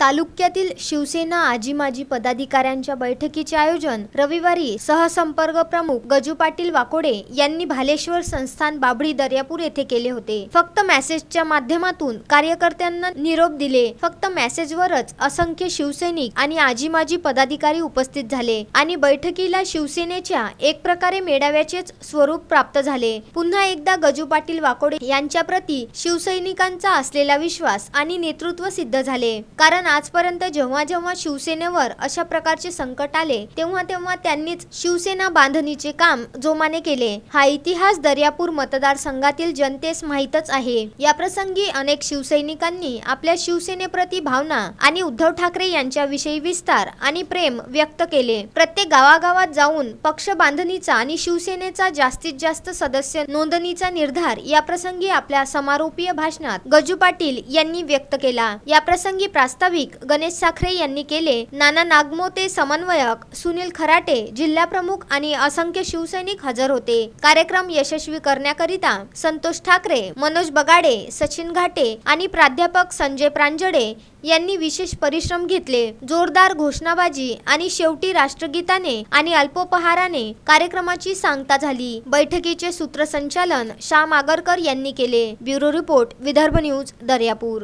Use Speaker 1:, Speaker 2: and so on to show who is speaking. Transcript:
Speaker 1: तालुक्यातील शिवसेना आजी माजी पदाधिकाऱ्यांच्या बैठकीचे आयोजन रविवारी सहसंपर्क प्रमुख गजू पाटील वाकोडे यांनी भालेश्वर संस्थान बाबळी दर्यापूर येथे केले होते. फक्त मेसेजच्या माध्यमातून कार्यकर्त्यांना निरोप दिले. फक्त मेसेजवरच असंख्य शिवसैनिक आणि आजी माजी पदाधिकारी उपस्थित झाले आणि बैठकीला शिवसेनेच्या एक प्रकारे मेळाव्याचेच स्वरूप प्राप्त झाले. पुन्हा एकदा गजू पाटील वाकोडे यांच्या प्रति शिवसैनिकांचा असलेला विश्वास आणि नेतृत्व सिद्ध झाले. कारण आजपर्यंत जेव्हा जेव्हा शिवसेनेवर अशा प्रकारचे संकट आले तेव्हा तेव्हा त्यांनीच शिवसेना बांधणीचे काम जोमाने केले. हा इतिहास दर्यापूर मतदारसंघातील जनतेस माहीतच आहे. या प्रसंगी अनेक शिवसैनिकांनी आपल्या शिवसेनेप्रती भावना आणि उद्धव ठाकरे यांच्याविषयी विस्तार आणि प्रेम व्यक्त केले. प्रत्येक गावागावात जाऊन पक्ष बांधणीचा आणि शिवसेनेचा जास्तीत जास्त सदस्य नोंदणीचा निर्धार या प्रसंगी आपल्या समारोपीय भाषणात गजू पाटील यांनी व्यक्त केला. या प्रसंगी प्रास्ताविक गणेश साखरे यांनी केले. नाना नागमोते समन्वयक सुनील खराटे जिल्हाप्रमुख आणि असंख्य शिवसैनिक हजर होते. कार्यक्रम यशस्वी करण्याकरिता संतोष ठाकरे मनोज बगाडे सचिन घाटे आणि प्राध्यापक संजय प्रांजळे यांनी विशेष परिश्रम घेतले. जोरदार घोषणाबाजी आणि शेवटी राष्ट्रगीताने आणि अल्पोपहाराने कार्यक्रमाची सांगता झाली. बैठकीचे सूत्रसंचालन श्याम आगरकर यांनी केले. Bureau report Vidarbha news Daryapur.